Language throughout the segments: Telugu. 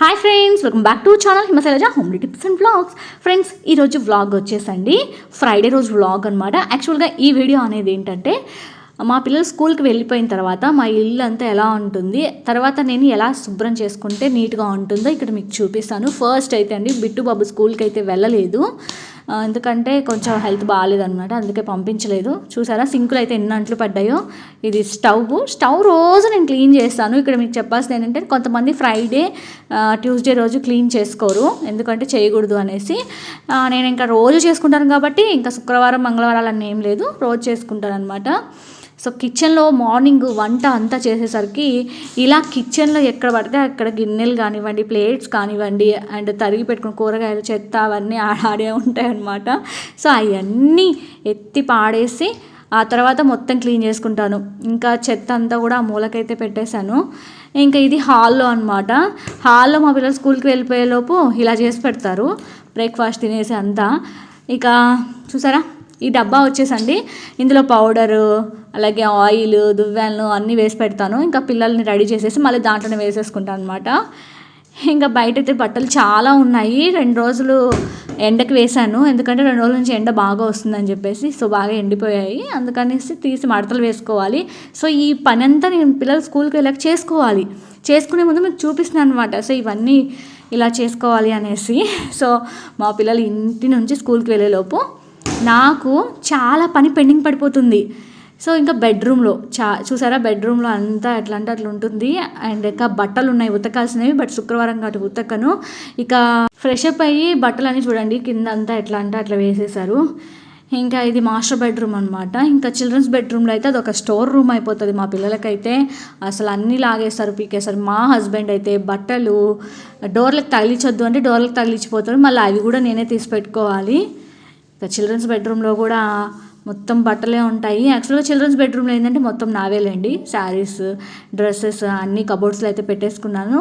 Hi friends welcome back to channel Himashailaja home tips and vlogs friends ఈరోజు వ్లాగ్ వచ్చేసండి. ఫ్రైడే రోజు వ్లాగ్ అనమాట యాక్చువల్గా ఈ వీడియో అనేది ఏంటంటే మా పిల్లలు స్కూల్కి వెళ్ళిపోయిన తర్వాత మా ఇల్లు అంతా ఎలా ఉంటుంది తర్వాత నేను ఎలా శుభ్రం చేసుకుంటే నీట్గా ఉంటుందో ఇక్కడ మీకు చూపిస్తాను. ఫస్ట్ అయితే అండి బిట్టు బాబు స్కూల్కి అయితే వెళ్ళలేదు. ఎందుకంటే కొంచెం హెల్త్ బాగాలేదన్నమాట అందుకే పంపించలేదు. చూసారా సింకులు అయితే ఎన్ని అంట్లు పడ్డాయో. ఇది స్టవ్. స్టవ్ రోజు నేను క్లీన్ చేస్తాను. ఇక్కడ మీకు చెప్పాల్సింది ఏంటంటే కొంతమంది ఫ్రైడే ట్యూస్డే రోజు క్లీన్ చేసుకోరు. ఎందుకంటే చేయకూడదు అనేసి. నేను ఇంకా రోజు చేసుకుంటాను కాబట్టి ఇంకా శుక్రవారం మంగళవారాలు అన్నీ ఏం లేదు. రోజు చేసుకుంటాను అనమాట సో కిచెన్లో మార్నింగ్ వంట అంతా చేసేసరికి ఇలా కిచెన్లో ఎక్కడ పడితే అక్కడ గిన్నెలు కానివ్వండి ప్లేట్స్ కానివ్వండి అండ్ తరిగి పెట్టుకున్న కూరగాయలు చెత్త అవన్నీ ఆడే ఉంటాయి అన్నమాట. సో అవన్నీ ఎత్తి పాడేసి ఆ తర్వాత మొత్తం క్లీన్ చేసుకుంటాను. ఇంకా చెత్త అంతా కూడా ఆ మూలకైతే పెట్టేశాను. ఇంకా ఇది హాల్లో అనమాట హాల్లో మా పిల్లలు స్కూల్కి వెళ్ళిపోయేలోపు ఇలా చేసి పెడతారు. బ్రేక్ఫాస్ట్ తినేసి అంతా. ఇక చూసారా? ఈ డబ్బా వచ్చేసండి. ఇందులో పౌడరు అలాగే ఆయిల్ దువ్వెనలు అన్నీ వేసి పెడతాను. ఇంకా పిల్లల్ని రెడీ చేసేసి మళ్ళీ దాంట్లోనే వేసేసుకుంటాను అనమాట ఇంకా బయట అయితే బట్టలు చాలా ఉన్నాయి. రెండు రోజులు ఎండకి వేశాను. ఎందుకంటే రెండు రోజుల నుంచి ఎండ బాగా వస్తుందని చెప్పేసి సో బాగా ఎండిపోయాయి. అందుకనేసి తీసి మడతలు వేసుకోవాలి. సో ఈ పని అంతా నేను పిల్లలు స్కూల్కి వెళ్ళాక చేసుకోవాలి. చేసుకునే ముందు మీకు చూపిస్తున్నాను అనమాట సో ఇవన్నీ ఇలా చేసుకోవాలి అనేసి. సో మా పిల్లలు ఇంటి నుంచి స్కూల్కి వెళ్ళేలోపు నాకు చాలా పని పెండింగ్ పడిపోతుంది. సో ఇంకా బెడ్రూమ్లో చా చూసారా బెడ్రూమ్లో అంతా ఎట్లా అంటే అట్లా ఉంటుంది. అండ్ ఇంకా బట్టలు ఉన్నాయి ఉతకాల్సినవి బట్ శుక్రవారం కాబట్టి ఉతకను. ఇక ఫ్రెష్ అప్ అయ్యి బట్టలు అన్నీ చూడండి కింద అంతా ఎట్లా అంటే అట్లా వేసేసారు ఇంకా ఇది మాస్టర్ బెడ్రూమ్ అనమాట ఇంకా చిల్డ్రన్స్ బెడ్రూమ్లో అయితే అది ఒక స్టోర్ రూమ్ అయిపోతుంది మా పిల్లలకైతే. అసలు అన్నీ లాగేస్తారు పీకేస్తారు. మా హస్బెండ్ అయితే బట్టలు డోర్లకు తగిలించొద్దు అంటే డోర్లకు తగిలించిపోతారు మళ్ళీ అవి కూడా నేనే తీసి పెట్టుకోవాలి. ఇంకా చిల్డ్రన్స్ బెడ్రూమ్లో కూడా మొత్తం బట్టలే ఉంటాయి. యాక్చువల్గా చిల్డ్రన్స్ బెడ్రూమ్లో ఏంటంటే మొత్తం నావేలేండి. శారీస్ డ్రెస్సెస్ అన్ని కబోర్డ్స్లో అయితే పెట్టేసుకున్నాను.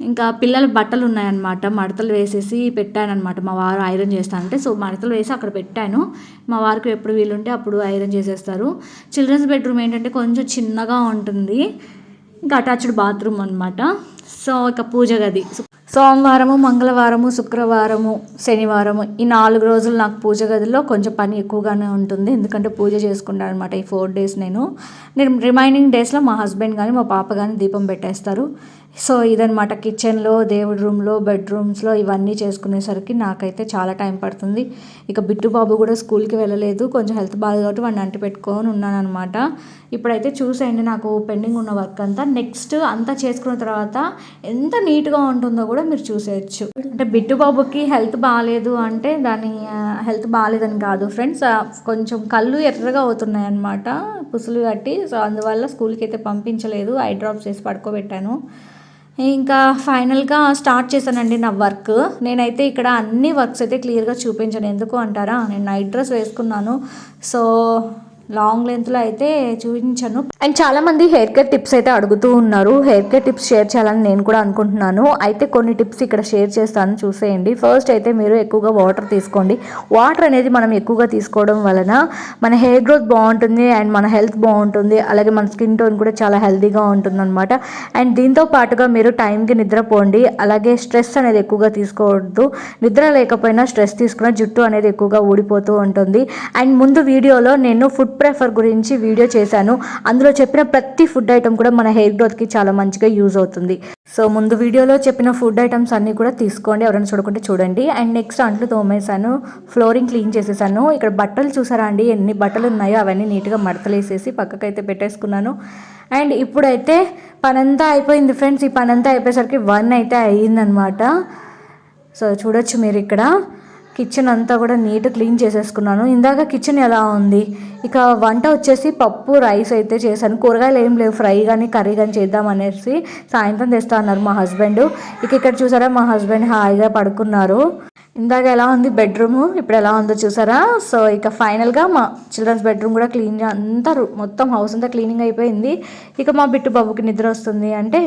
ఇంకా పిల్లల బట్టలు ఉన్నాయన్నమాట. మడతలు వేసేసి పెట్టానమాట మా వారు ఐరన్ చేస్తానంటే సో మడతలు వేసి అక్కడ పెట్టాను. మా వారికి ఎప్పుడు వీలుంటే అప్పుడు ఐరన్ చేసేస్తారు. చిల్డ్రన్స్ బెడ్రూమ్ ఏంటంటే కొంచెం చిన్నగా ఉంటుంది. ఇంకా అటాచ్డ్ బాత్రూమ్ అనమాట సో ఇక పూజ గది. సోమవారము మంగళవారము శుక్రవారము శనివారము ఈ నాలుగు రోజులు నాకు పూజ గదిలో కొంచెం పని ఎక్కువగానే ఉంటుంది. ఎందుకంటే పూజ చేసుకుంటాను అనమాట ఈ ఫోర్ డేస్ నేను. నేను రిమైనింగ్ డేస్లో మా హస్బెండ్ కానీ మా పాప కానీ దీపం పెట్టేస్తారు. సో ఇదనమాట కిచెన్లో దేవుడి రూమ్లో బెడ్రూమ్స్లో ఇవన్నీ చేసుకునేసరికి నాకైతే చాలా టైం పడుతుంది. ఇక బిట్టు బాబు కూడా స్కూల్కి వెళ్ళలేదు. కొంచెం హెల్త్ బాగా కాబట్టి వాడిని అంటి పెట్టుకొని ఉన్నాను అనమాట ఇప్పుడైతే చూసేయండి నాకు పెండింగ్ ఉన్న వర్క్ అంతా. నెక్స్ట్ అంతా చేసుకున్న తర్వాత ఎంత నీట్గా ఉంటుందో కూడా మీరు చూసేయచ్చు. అంటే బిట్టు బాబుకి హెల్త్ బాగాలేదు అంటే దాని హెల్త్ బాగాలేదని కాదు ఫ్రెండ్స్. కొంచెం కళ్ళు ఎర్రగా అవుతున్నాయి అనమాట పుసులు కట్టి. సో అందువల్ల స్కూల్కి అయితే పంపించలేదు. ఐ డ్రాప్స్ వేసి పడుకోబెట్టాను. ఇంకా ఫైనల్గా స్టార్ట్ చేశానండి నా వర్క్. నేనైతే ఇక్కడ అన్ని వర్క్స్ అయితే క్లియర్గా చూపించాను. ఎందుకు అంటారా? నేను నైట్ డ్రెస్ వేసుకున్నాను. సో లాంగ్ లెంత్లో అయితే చూపించాను. అండ్ చాలా మంది హెయిర్ కేర్ టిప్స్ అయితే అడుగుతూ ఉన్నారు. హెయిర్ కేర్ టిప్స్ షేర్ చేయాలని నేను కూడా అనుకుంటున్నాను. అయితే కొన్ని టిప్స్ ఇక్కడ షేర్ చేస్తాను చూసేయండి. ఫస్ట్ అయితే మీరు ఎక్కువగా వాటర్ తీసుకోండి. వాటర్ అనేది మనం ఎక్కువగా తీసుకోవడం వలన మన హెయిర్ గ్రోత్ బాగుంటుంది అండ్ మన హెల్త్ బాగుంటుంది. అలాగే మన స్కిన్ టోన్ కూడా చాలా హెల్తీగా ఉంటుంది అనమాట అండ్ దీంతో పాటుగా మీరు టైంకి నిద్రపోండి. అలాగే స్ట్రెస్ అనేది ఎక్కువగా తీసుకోవద్దు. నిద్ర లేకపోయినా స్ట్రెస్ తీసుకున్న జుట్టు అనేది ఎక్కువగా ఊడిపోతూ ఉంటుంది. అండ్ ముందు వీడియోలో నేను ఫుడ్ ప్రెఫర్ గురించి వీడియో చేశాను. అందులో చెప్పిన ప్రతి ఫుడ్ ఐటమ్ కూడా మన హెయిర్ గ్రోత్కి చాలా మంచిగా యూజ్ అవుతుంది. సో ముందు వీడియోలో చెప్పిన ఫుడ్ ఐటమ్స్ అన్నీ కూడా తీసుకోండి. ఎవరైనా చూడకుంటే చూడండి. అండ్ నెక్స్ట్ అంట్లు తోమేశాను. ఫ్లోరింగ్ క్లీన్ చేసేసాను. ఇక్కడ బట్టలు చూసారా అండి? ఎన్ని బట్టలు ఉన్నాయో అవన్నీ నీట్గా మడతలేసేసి పక్కకైతే పెట్టేసుకున్నాను. అండ్ ఇప్పుడైతే పనంతా అయిపోయింది ఫ్రెండ్స్. ఈ పనంతా అయిపోయేసరికి వన్ అయితే అయ్యిందనమాట సో చూడొచ్చు మీరు ఇక్కడ. కిచెన్ అంతా కూడా నీట్ క్లీన్ చేసేసుకున్నాను. ఇందాక కిచెన్ ఎలా ఉంది? ఇక వంట వచ్చేసి పప్పు రైస్ అయితే చేశాను. కూరగాయలు ఏం లేవు. ఫ్రై కానీ కర్రీ కానీ చేద్దాం అనేసి సాయంత్రం తెస్తా అన్నారు మా హస్బెండ్. ఇక ఇక్కడ చూసారా మా హస్బెండ్ హాయిగా పడుకున్నారు. ఇందాక ఎలా ఉంది బెడ్రూమ్? ఇప్పుడు ఎలా ఉందో చూసారా? సో ఇక ఫైనల్గా మా చిల్డ్రన్స్ బెడ్రూమ్ కూడా క్లీన్ అంతా మొత్తం హౌస్ అంతా క్లీనింగ్ అయిపోయింది. ఇక మా బిట్టు బాబుకి నిద్ర వస్తుంది. అంటే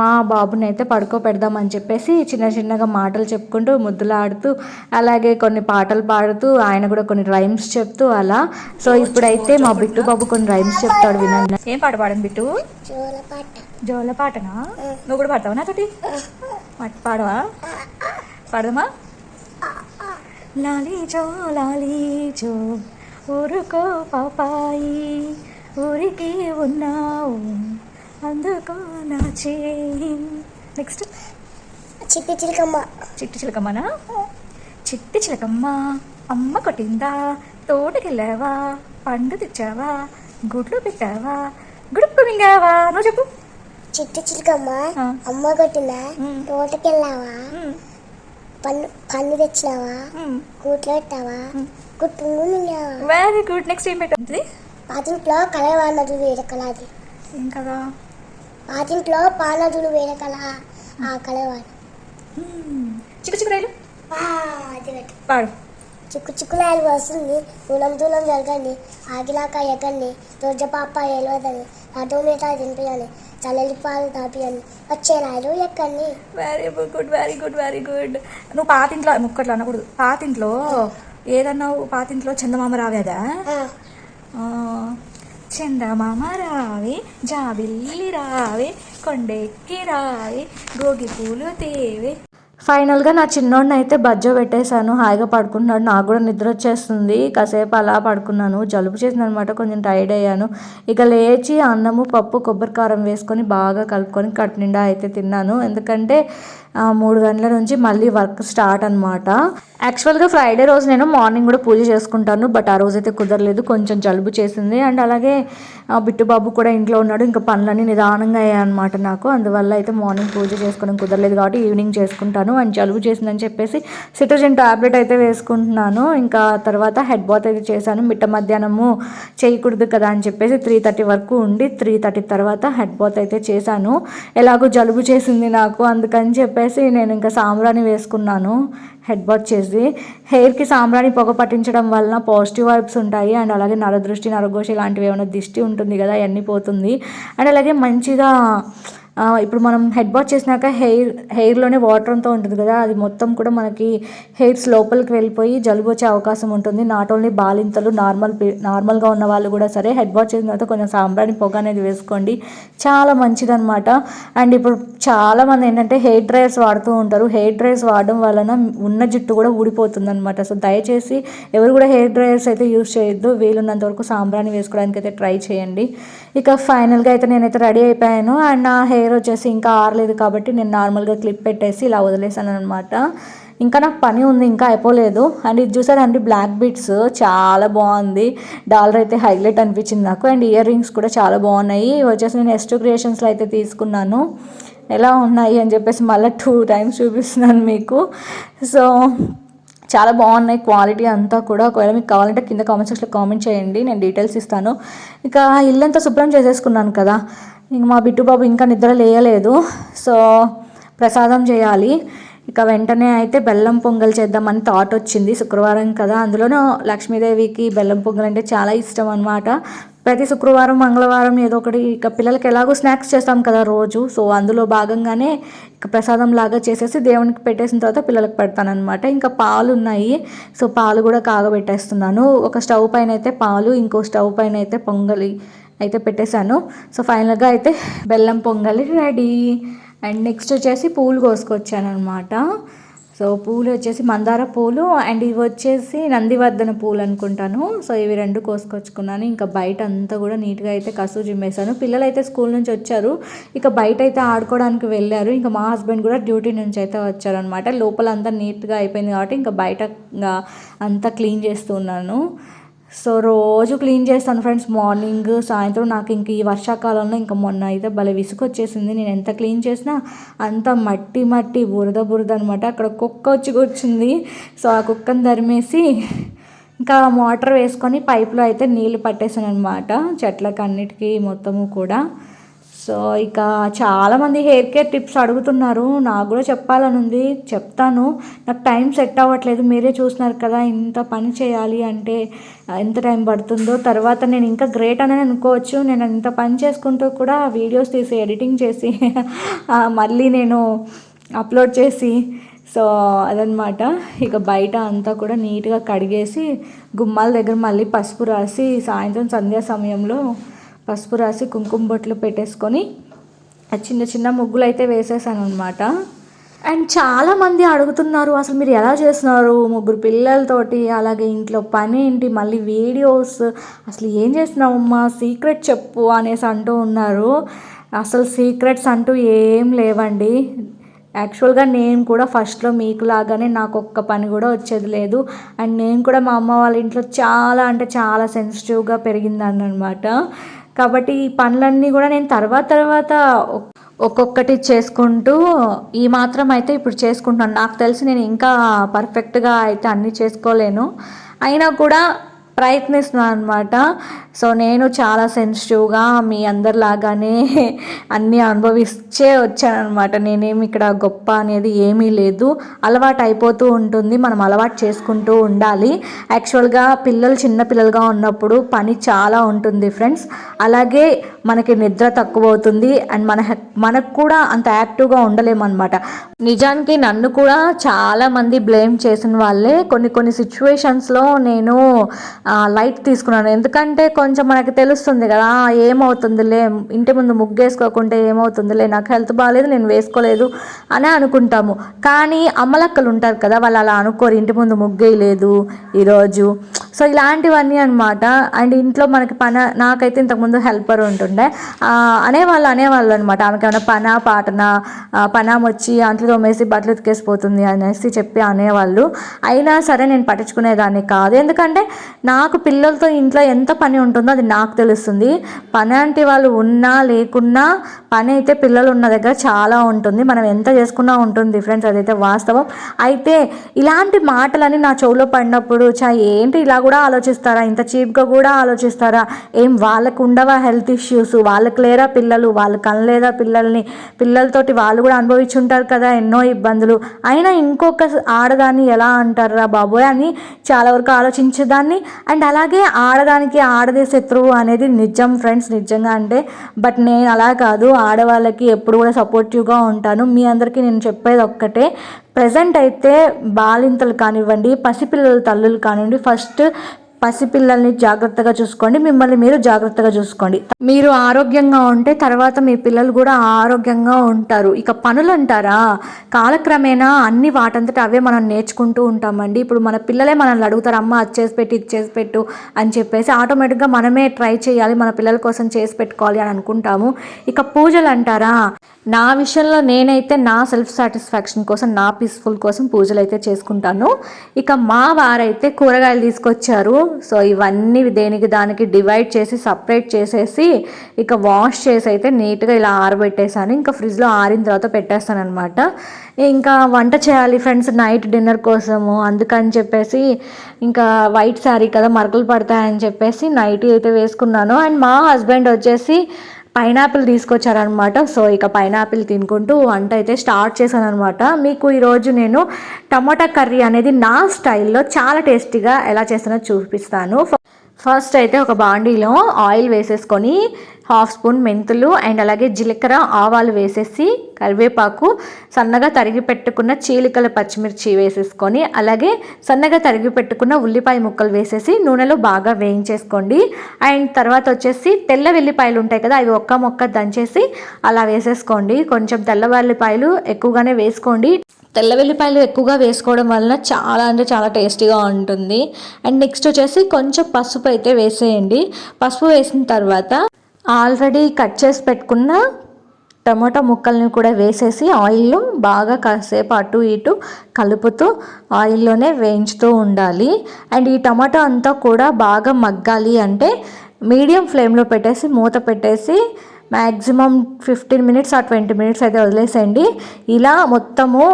మా బాబుని అయితే పడుకోపెడదామని చెప్పేసి చిన్న చిన్నగా మాటలు చెప్పుకుంటూ ముద్దులాడుతూ అలాగే కొన్ని పాటలు పాడుతూ ఆయన కూడా కొన్ని రైమ్స్ చెప్తూ అలా. సో ఇప్పుడైతే మా బిట్టు బాబు కొన్ని రైమ్స్ చెప్తాడు వినండి. ఏం పాట పాడండి బిట్టు? జోల పాటనా? నువ్వు కూడా పాడతావా నాతోటి పాడవా? పాడదమ్మా లాలీ జో లాలీ జో ఊరుకో పాపాయి ఊరికి ఉన్నావు అందుకో నా చేయి. నెక్స్ట్ చిట్టి చిలకమ్మ. చిట్టి చిలకమ్మనా? చిట్టి చిలకమ్మ అమ్మ కొట్టిందా తోటకెళ్ళావా పండు తెచ్చావా గుడ్లు పెట్టావా గుడుపు మింగావా? నువ్వు చెప్పు. చిట్టి చిలకమ్మ ఆ. అమ్మ కొట్టిన మ్. తోటకెళ్ళావా మ్, పన్ను పన్ను తెచ్చినావా మ్. కూట్లో పెట్టావా గుట్టు మింగావా? వెరీ గుడ్ నెక్స్ట్ ఏం పెట్టండి పాతింట్లో కలవానదులు వేడకలాది ఏం కదా పాతింట్లో పానదులు వేడకల ఆ కలవాడు చిక్కు చిక్కు రైలు పాడు. చిక్కు చిక్కులాయలు వస్తుంది దూలం దూలం జరగండి. ఆగిలాక ఎగండి. రోజు పాప ఎలవదని అటో మీట తినిపియని చల్లలి పాలు తాపియని వచ్చే రాయలు ఎక్కండి. Very good very good very good నువ్వు పాతింట్లో ముక్కట్లు అనకూడదు. పాతింట్లో ఏదన్నావు పాతింట్లో చందమామ రావేదా? చందమామ రావే జాబిల్లి రావే కొండెక్కి రావే గోగి పూలు తేవే. ఫైనల్గా నా చిన్నోడిని అయితే బజ్జో పెట్టేశాను హాయిగా పడుకుంటున్నాడు. నాకు కూడా నిద్ర వచ్చేస్తుంది. కాసేపు అలా పడుకున్నాను. జలుబు చేసింది అనమాట కొంచెం టైర్డ్ అయ్యాను. ఇక లేచి అన్నము పప్పు కొబ్బరి కారం వేసుకొని బాగా కలుపుకొని కట్ నిండా అయితే తిన్నాను. ఎందుకంటే మూడు గంటల నుంచి మళ్ళీ వర్క్ స్టార్ట్ అనమాట. యాక్చువల్గా ఫ్రైడే రోజు నేను మార్నింగ్ కూడా పూజ చేసుకుంటాను. బట్ ఆ రోజు అయితే కుదరలేదు. కొంచెం జలుబు చేసింది. అండ్ అలాగే బిట్టుబాబు కూడా ఇంట్లో ఉన్నాడు ఇంకా పనులన్నీ నిదానంగా అయ్యాయన్నమాట నాకు. అందువల్ల అయితే మార్నింగ్ పూజ చేసుకోవడం కుదరలేదు కాబట్టి ఈవినింగ్ చేసుకుంటాను. అని జలుబు చేసిందని చెప్పేసి సిట్రోజన్ టాబ్లెట్ అయితే వేసుకుంటున్నాను. ఇంకా తర్వాత హెడ్ బాత్ అయితే చేశాను. మిట్ట మధ్యాహ్నము చేయకూడదు కదా అని చెప్పేసి త్రీ థర్టీ వరకు ఉండి త్రీ థర్టీ తర్వాత హెడ్ బాత్ అయితే చేశాను. ఎలాగో జలుబు చేసింది నాకు అందుకని చెప్పేసి నేను ఇంకా సాంబ్రాణి వేసుకున్నాను. హెడ్ బాత్ చేసి హెయిర్కి సాంబ్రాణి పొగ పట్టించడం వలన పాజిటివ్ వైబ్స్ ఉంటాయి. అండ్ అలాగే నరదృష్టి నరఘోష ఇలాంటివి ఏమైనా దిష్టి ఉంటుంది కదా అవన్నీ పోతుంది. అండ్ అలాగే మంచిగా ఇప్పుడు మనం హెడ్ బాత్ చేసినాక హెయిర్ హెయిర్లోనే వాటర్ అంతా ఉంటుంది కదా అది మొత్తం కూడా మనకి హెయిర్స్ లోపలికి వెళ్ళిపోయి జలుబు వచ్చే అవకాశం ఉంటుంది. నాట్ ఓన్లీ బాలింతలు నార్మల్ నార్మల్గా ఉన్న వాళ్ళు కూడా సరే హెడ్ వాష్ చేసిన తర్వాత కొంచెం సాంబ్రాణి పొగ అనేది వేసుకోండి. చాలా మంచిదనమాట అండ్ ఇప్పుడు చాలామంది ఏంటంటే హెయిర్ డ్రైయర్స్ వాడుతూ ఉంటారు. హెయిర్ డ్రైయర్స్ వాడడం వలన ఉన్న జుట్టు కూడా ఊడిపోతుంది అనమాట సో దయచేసి ఎవరు కూడా హెయిర్ డ్రైయర్స్ అయితే యూస్ చేయొద్దు. వీలున్నంత వరకు సాంబ్రాణి వేసుకోవడానికి అయితే ట్రై చేయండి. ఇక ఫైనల్గా అయితే నేనైతే రెడీ అయిపోయాను. అండ్ నా హెయిర్ వచ్చేసి ఇంకా ఆరలేదు కాబట్టి నేను నార్మల్గా క్లిప్ పెట్టేసి ఇలా వదిలేసాను అనమాట ఇంకా నాకు పని ఉంది ఇంకా అయిపోలేదు. అండ్ ఇది చూసారండి బ్లాక్ బీట్స్ చాలా బాగుంది. డాలర్ అయితే హైలైట్ అనిపించింది నాకు. అండ్ ఇయర్ రింగ్స్ కూడా చాలా బాగున్నాయి. వచ్చేసి నేను ఎస్టో క్రియేషన్స్లో అయితే తీసుకున్నాను. ఎలా ఉన్నాయి అని చెప్పేసి మళ్ళీ టూ టైమ్స్ చూపిస్తున్నాను మీకు. సో చాలా బాగున్నాయి క్వాలిటీ అంతా కూడా. ఒకవేళ మీకు కావాలంటే కింద కామెంట్ సెక్షన్లో కామెంట్ చేయండి. నేను డీటెయిల్స్ ఇస్తాను. ఇక ఇల్లంతా శుభ్రం చేసేసుకున్నాను కదా. ఇంక మా బిట్టు బాబు ఇంకా నిద్ర లేయలేదు. సో ప్రసాదం చేయాలి. ఇక వెంటనే అయితే బెల్లం పొంగల్ చేద్దామని థాట్ వచ్చింది. శుక్రవారం కదా అందులోనూ లక్ష్మీదేవికి బెల్లం పొంగల్ అంటే చాలా ఇష్టం అనమాట ప్రతి శుక్రవారం మంగళవారం ఏదో ఒకటి ఇక పిల్లలకి ఎలాగో స్నాక్స్ చేస్తాం కదా రోజు. సో అందులో భాగంగానే ఇక ప్రసాదం లాగా చేసేసి దేవునికి పెట్టేసిన తర్వాత పిల్లలకు పెడతానమాట ఇంకా పాలు ఉన్నాయి. సో పాలు కూడా కాగబెట్టేస్తున్నాను. ఒక స్టవ్ పైన అయితే పాలు ఇంకో స్టవ్ పైన అయితే పొంగలి అయితే పెట్టేశాను. సో ఫైనల్గా అయితే బెల్లం పొంగలి రెడీ. అండ్ నెక్స్ట్ వచ్చేసి పూలు కోసుకొచ్చాను అనమాట సో పూలు వచ్చేసి మందార పూలు అండ్ ఇవి వచ్చేసి నందివర్ధన పూలు అనుకుంటాను. సో ఇవి రెండు కోసుకొచ్చుకున్నాను. ఇంకా బయట అంతా కూడా నీట్గా అయితే కసు జిమ్మేశాను. పిల్లలు అయితే స్కూల్ నుంచి వచ్చారు. ఇక బయట అయితే ఆడుకోవడానికి వెళ్ళారు. ఇంకా మా హస్బెండ్ కూడా డ్యూటీ నుంచి అయితే వచ్చారనమాట లోపల అంతా నీట్గా అయిపోయింది కాబట్టి ఇంకా బయట అంతా క్లీన్ చేస్తున్నాను సో రోజు క్లీన్ చేస్తాను ఫ్రెండ్స్. మార్నింగ్ సాయంత్రం నాకు ఇంక ఈ వర్షాకాలంలో ఇంకా మొన్న అయితే భలే విసుగు వచ్చేసింది నేను ఎంత క్లీన్ చేసినా అంత మట్టి మట్టి బురద బురద అనమాట అక్కడ కుక్క వచ్చి కూర్చుంది. సో ఆ కుక్కను ధరిమేసి ఇంకా మోటార్ వేసుకొని పైప్లో అయితే నీళ్ళు పట్టేసాను అనమాట చెట్లకు అన్నిటికీ మొత్తము కూడా. సో ఇక చాలామంది హెయిర్ కేర్ టిప్స్ అడుగుతున్నారు. నాకు కూడా చెప్పాలని ఉంది చెప్తాను. నాకు టైం సెట్ అవ్వట్లేదు. మీరే చూస్తున్నారు కదా ఇంత పని చేయాలి అంటే ఎంత టైం పడుతుందో. తర్వాత నేను ఇంకా గ్రేట్ అని అనుకోవచ్చు. నేను ఇంత పని చేసుకుంటూ కూడా వీడియోస్ తీసి ఎడిటింగ్ చేసి మళ్ళీ నేను అప్లోడ్ చేసి సో అదనమాట. ఇక బయట అంతా కూడా నీట్గా కడిగేసి గుమ్మాల దగ్గర మళ్ళీ పసుపు రాసి సాయంత్రం సంధ్యా సమయంలో పసుపు రాసి కుంకుమ బొట్లు పెట్టేసుకొని చిన్న చిన్న ముగ్గులు అయితే వేసేసాను అనమాట అండ్ చాలామంది అడుగుతున్నారు అసలు మీరు ఎలా చేస్తున్నారు? ముగ్గురు పిల్లలతోటి అలాగే ఇంట్లో పని ఏంటి? మళ్ళీ వీడియోస్ అసలు ఏం చేస్తున్నావమ్మా సీక్రెట్ చెప్పు అనేసి అంటూ ఉన్నారు. అసలు సీక్రెట్స్ అంటూ ఏం లేవండి. యాక్చువల్గా నేను కూడా ఫస్ట్లో మీకు లాగానే నాకు ఒక్క పని కూడా వచ్చేది లేదు. అండ్ నేను కూడా మా అమ్మ వాళ్ళ ఇంట్లో చాలా అంటే చాలా సెన్సిటివ్గా పెరిగిందాన్ని అనమాట కాబట్టి ఈ పనులన్నీ కూడా నేను తర్వాత తర్వాత ఒక్కొక్కటి చేసుకుంటూ ఈ మాత్రం అయితే ఇప్పుడు చేసుకుంటున్నాను. నాకు తెలిసి నేను ఇంకా పర్ఫెక్ట్గా అయితే అన్నీ చేసుకోలేను. అయినా కూడా ప్రయత్నిస్తున్నాను అనమాట సో నేను చాలా సెన్సిటివ్గా మీ అందరిలాగానే అన్నీ అనుభవించే వచ్చానమాట నేనేమి ఇక్కడ గొప్ప అనేది ఏమీ లేదు. అలవాటు అయిపోతూ ఉంటుంది. మనం అలవాటు చేసుకుంటూ ఉండాలి. యాక్చువల్గా పిల్లలు చిన్న పిల్లలుగా ఉన్నప్పుడు పని చాలా ఉంటుంది ఫ్రెండ్స్. అలాగే మనకి నిద్ర తక్కువ అవుతుంది అండ్ మన మనకు కూడా అంత యాక్టివ్గా ఉండలేమన్నమాట. నిజానికి నన్ను కూడా చాలామంది బ్లేమ్ చేసిన వాళ్ళే. కొన్ని కొన్ని సిచ్యువేషన్స్లో నేను లైట్ తీసుకున్నాను. ఎందుకంటే కొంచెం మనకి తెలుస్తుంది కదా ఏమవుతుందిలే ఇంటి ముందు ముగ్గేసుకోకుంటే ఏమవుతుందిలే నాకు హెల్త్ బాగాలేదు నేను వేసుకోలేదు అని అనుకుంటాము. కానీ అమ్మలక్కలు ఉంటారు కదా వాళ్ళు అలా అనుకోరు ఇంటి ముందు ముగ్గేయలేదు ఈరోజు. సో ఇలాంటివన్నీ అనమాట అండ్ ఇంట్లో మనకి పని నాకైతే ఇంతకుముందు హెల్పర్ ఉంటుండే. అనేవాళ్ళు అనేవాళ్ళు అనమాట ఆమెకి ఏమైనా పనా పాటన? పనాం వచ్చి అంట్లు తోమేసి బట్టలు ఉతికేసిపోతుంది అనేసి చెప్పి అనేవాళ్ళు. అయినా సరే నేను పట్టించుకునేదాన్ని కాదు. ఎందుకంటే నాకు పిల్లలతో ఇంట్లో ఎంత పని ఉంటుందో అది నాకు తెలుస్తుంది. పని అంటే వాళ్ళు ఉన్నా లేకున్నా పని అయితే పిల్లలు ఉన్న దగ్గర చాలా ఉంటుంది. మనం ఎంత చేసుకున్నా ఉంటుంది. ఫ్రెండ్స్ అదైతే వాస్తవం. అయితే ఇలాంటి మాటలని నా చెవులో పడినప్పుడు చా ఏంటి ఇలా కూడా కూడా ఆలోచిస్తారా? ఇంత చీప్గా కూడా ఆలోచిస్తారా? ఏం వాళ్ళకు ఉండవా హెల్త్ ఇష్యూస్? వాళ్ళకి లేరా పిల్లలు? వాళ్ళకి కనలేదా పిల్లల్ని? పిల్లలతోటి వాళ్ళు కూడా అనుభవించుంటారు కదా ఎన్నో ఇబ్బందులు. అయినా ఇంకొక ఆడదాన్ని ఎలా అంటారా బాబోయ్ అని చాలా వరకు ఆలోచించేదాన్ని అండ్ అలాగే ఆడదానికి ఆడదే శత్రువు అనేది నిజం ఫ్రెండ్స్ నిజంగా అంటే. బట్ నేను అలా కాదు. ఆడవాళ్ళకి ఎప్పుడు కూడా సపోర్టివ్గా ఉంటాను. మీ అందరికీ నేను చెప్పేది ఒక్కటే. ప్రజెంట్ అయితే బాలింతలు కానివ్వండి పసిపిల్లల తల్లులు కానివ్వండి ఫస్ట్ పసిపిల్లల్ని జాగ్రత్తగా చూసుకోండి. మిమ్మల్ని మీరు జాగ్రత్తగా చూసుకోండి. మీరు ఆరోగ్యంగా ఉంటే తర్వాత మీ పిల్లలు కూడా ఆరోగ్యంగా ఉంటారు. ఇక పనులు అంటారా కాలక్రమేణా అన్ని వాటంతట అవే మనం నేర్చుకుంటూ ఉంటామండి. ఇప్పుడు మన పిల్లలే మనల్ని అడుగుతారు అమ్మ అది చేసి పెట్టు ఇది చేసి పెట్టు అని చెప్పేసి ఆటోమేటిక్గా మనమే ట్రై చేయాలి. మన పిల్లల కోసం చేసి పెట్టుకోవాలి అని అనుకుంటాము. ఇక పూజలు అంటారా నా విషయంలో నేనైతే నా సెల్ఫ్ సాటిస్ఫాక్షన్ కోసం నా పీస్ఫుల్ కోసం పూజలు అయితే చేసుకుంటాను. ఇక మా వారైతే కూరగాయలు తీసుకొచ్చారు. సో ఇవన్నీ దేనికి దానికి డివైడ్ చేసి సపరేట్ చేసేసి ఇక వాష్ చేసి అయితే నీట్గా ఇలా ఆరబెట్టేసాను ఇంకా ఫ్రిడ్జ్లో ఆరిన తర్వాత పెట్టేస్తాను అనమాట ఇంకా వంట చేయాలి ఫ్రెండ్స్ నైట్ డిన్నర్ కోసము. అందుకని చెప్పేసి ఇంకా వైట్ శారీ కదా మరకలు పడతాయని చెప్పేసి నైట్ అయితే వేసుకున్నాను. అండ్ మా హస్బెండ్ వచ్చేసి పైనాపిల్ తీసుకొచ్చారనమాట సో ఇక పైనాపిల్ తినుకుంటూ వంట అయితే స్టార్ట్ చేశాను అనమాట మీకు ఈరోజు నేను టమాటా కర్రీ అనేది నా స్టైల్లో చాలా టేస్టీగా ఎలా చేస్తానో చూపిస్తాను. ఫస్ట్ అయితే ఒక బాండీలో ఆయిల్ వేసేసుకొని హాఫ్ స్పూన్ మెంతులు అండ్ అలాగే జీలకర్ర ఆవాలు వేసేసి కరివేపాకు సన్నగా తరిగి పెట్టుకున్న చీలికల పచ్చిమిర్చి వేసేసుకొని అలాగే సన్నగా తరిగి పెట్టుకున్న ఉల్లిపాయ ముక్కలు వేసేసి నూనెలో బాగా వేయించేసుకోండి. అండ్ తర్వాత వచ్చేసి తెల్ల వెల్లిపాయలు ఉంటాయి కదా అవి ఒక్క మొక్క దంచేసి అలా వేసేసుకోండి. కొంచెం తెల్ల వెల్లిపాయలు ఎక్కువగానే వేసుకోండి. తెల్ల వెల్లిపాయలు ఎక్కువగా వేసుకోవడం వలన చాలా అంటే చాలా టేస్టీగా ఉంటుంది. అండ్ నెక్స్ట్ వచ్చేసి కొంచెం పసుపు అయితే వేసేయండి. పసుపు వేసిన తర్వాత ఆల్రెడీ కట్ చేసి పెట్టుకున్న టమాటా ముక్కల్ని కూడా వేసేసి ఆయిల్లో బాగా కాసేపు అటు ఇటు కలుపుతూ ఆయిల్లోనే వేయించుతూ ఉండాలి. అండ్ ఈ టమాటా అంతా కూడా బాగా మగ్గాలి అంటే మీడియం ఫ్లేమ్లో పెట్టేసి మూత పెట్టేసి మ్యాక్సిమం ఫిఫ్టీన్ మినిట్స్ ఆ ట్వంటీ మినిట్స్ అయితే వదిలేసేయండి. ఇలా మొత్తము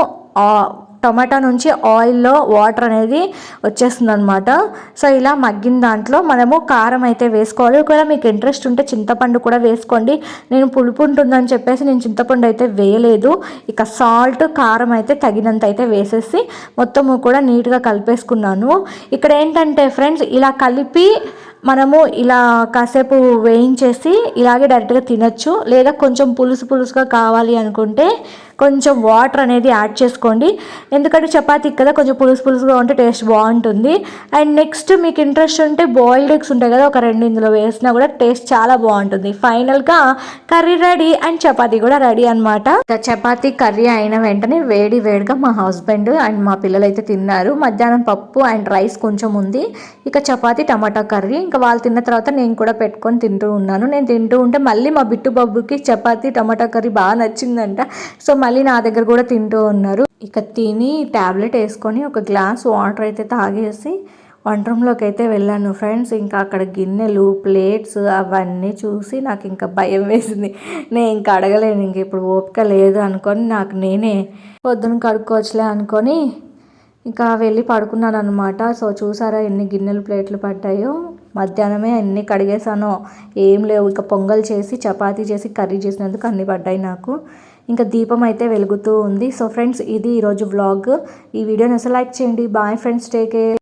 టొమాటో నుంచి ఆయిల్లో వాటర్ అనేది వచ్చేస్తుంది అనమాట సో ఇలా మగ్గిన దాంట్లో మనము కారం అయితే వేసుకోవాలి. ఒకవేళ మీకు ఇంట్రెస్ట్ ఉంటే చింతపండు కూడా వేసుకోండి. నేను పులుపు ఉంటుందని చెప్పేసి నేను చింతపండు అయితే వేయలేదు. ఇక సాల్ట్ కారం అయితే తగినంత అయితే వేసేసి మొత్తము కూడా నీట్గా కలిపేసుకున్నాను. ఇక్కడ ఏంటంటే ఫ్రెండ్స్ ఇలా కలిపి మనము ఇలా కాసేపు వేయించేసి ఇలాగే డైరెక్ట్గా తినొచ్చు. లేదా కొంచెం పులుసు పులుసుగా కావాలి అనుకుంటే కొంచెం వాటర్ అనేది యాడ్ చేసుకోండి. ఎందుకంటే చపాతీ కదా కొంచెం పులుసు పులుసుగా ఉంటే టేస్ట్ బాగుంటుంది. అండ్ నెక్స్ట్ మీకు ఇంట్రెస్ట్ ఉంటే బాయిల్డ్ ఎగ్స్ ఉంటాయి కదా ఒక రెండు ఇందులో వేసినా కూడా టేస్ట్ చాలా బాగుంటుంది. ఫైనల్గా కర్రీ రెడీ అండ్ చపాతీ కూడా రెడీ అనమాట చపాతీ కర్రీ అయిన వెంటనే వేడి వేడిగా మా హస్బెండ్ అండ్ మా పిల్లలు అయితే తిన్నారు. మధ్యాహ్నం పప్పు అండ్ రైస్ కొంచెం ఉంది. ఇక చపాతీ టమాటా కర్రీ ఇంకా వాళ్ళు తిన్న తర్వాత నేను కూడా పెట్టుకొని తింటూ ఉన్నాను. నేను తింటూ ఉంటే మళ్ళీ మా బిట్టు బాబుకి చపాతీ టమాటా కర్రీ బాగా నచ్చిందంట. సో మళ్ళీ నా దగ్గర కూడా తింటూ ఉన్నారు. ఇక తిని ట్యాబ్లెట్ వేసుకొని ఒక గ్లాస్ వాటర్ అయితే తాగేసి వంట రూమ్లోకి అయితే వెళ్ళాను ఫ్రెండ్స్. ఇంకా అక్కడ గిన్నెలు ప్లేట్స్ అవన్నీ చూసి నాకు ఇంకా భయం వేసింది. నేను ఇంకా అడగలేను ఇంక ఇప్పుడు ఓపిక లేదు అనుకొని నాకు నేనే పొద్దున కడుక్కోవచ్చులే అనుకొని ఇంకా వెళ్ళి పడుకున్నాను అనమాట సో చూసారా ఎన్ని గిన్నెలు ప్లేట్లు పడ్డాయో? మధ్యాహ్నమే అన్ని కడిగేసానో ఏం లేవు ఇక పొంగల్ చేసి చపాతీ చేసి కర్రీ చేసినందుకు అన్ని పడ్డాయి నాకు. ఇంకా దీపం అయితే వెలుగుతూ ఉంది. సో ఫ్రెండ్స్ ఇది ఈరోజు వ్లాగ్. ఈ వీడియోని అసలు లైక్ చేయండి. Bye friends take care.